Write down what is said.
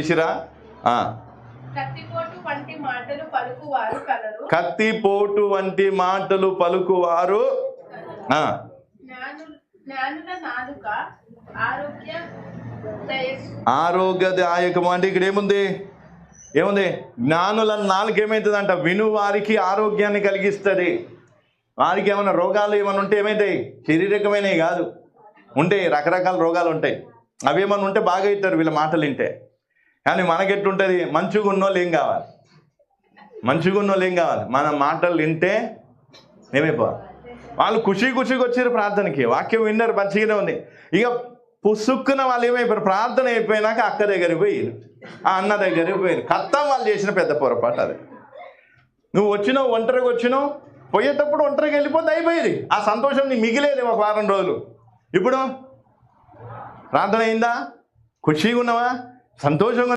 చేసిరా. కత్తిపోటు వంటి మాటలు పలుకువారు ఆరోగ్యదాయకం అంటే ఇక్కడ ఏముంది? ఏముంది? జ్ఞానుల నాలుగు ఏమవుతుందంట విను వారికి ఆరోగ్యాన్ని కలిగిస్తుంది. వారికి ఏమైనా రోగాలు ఏమైనా ఉంటే ఏమవుతాయి శారీరకమైనవి కాదు. ఉంటాయి రకరకాల రోగాలు ఉంటాయి. అవి ఏమైనా ఉంటే బాగా అవుతారు వీళ్ళ మాటలు వింటే. కానీ మనకెట్లుంటుంది? మంచిగా ఉన్నోళ్ళు ఏం కావాలి? మంచిగా ఉన్నోళ్ళు ఏం కావాలి? మన మాటలు వింటే ఏమైపోవాలి? వాళ్ళు ఖుషి ఖుషికి వచ్చారు ప్రార్థనకి. వాక్యం విన్నారు మంచిగానే ఉంది. ఇక పుసుక్కున వాళ్ళు ఏమైపోయారు? ప్రార్థన అయిపోయినాక అక్క దగ్గరికి పోయారు ఆ అన్న దగ్గరికి పోయారు కత్తం వాళ్ళు చేసిన పెద్ద పొరపాటు అది. నువ్వు వచ్చినావు ఒంటరిగా వచ్చినావు. పోయేటప్పుడు ఒంటరిగా వెళ్ళిపోతే అయిపోయేది. ఆ సంతోషం నీ మిగిలేదు ఒక వారం రోజులు. ఇప్పుడు ప్రార్థన అయిందా? ఖుషిగా ఉన్నావా సంతోషంగా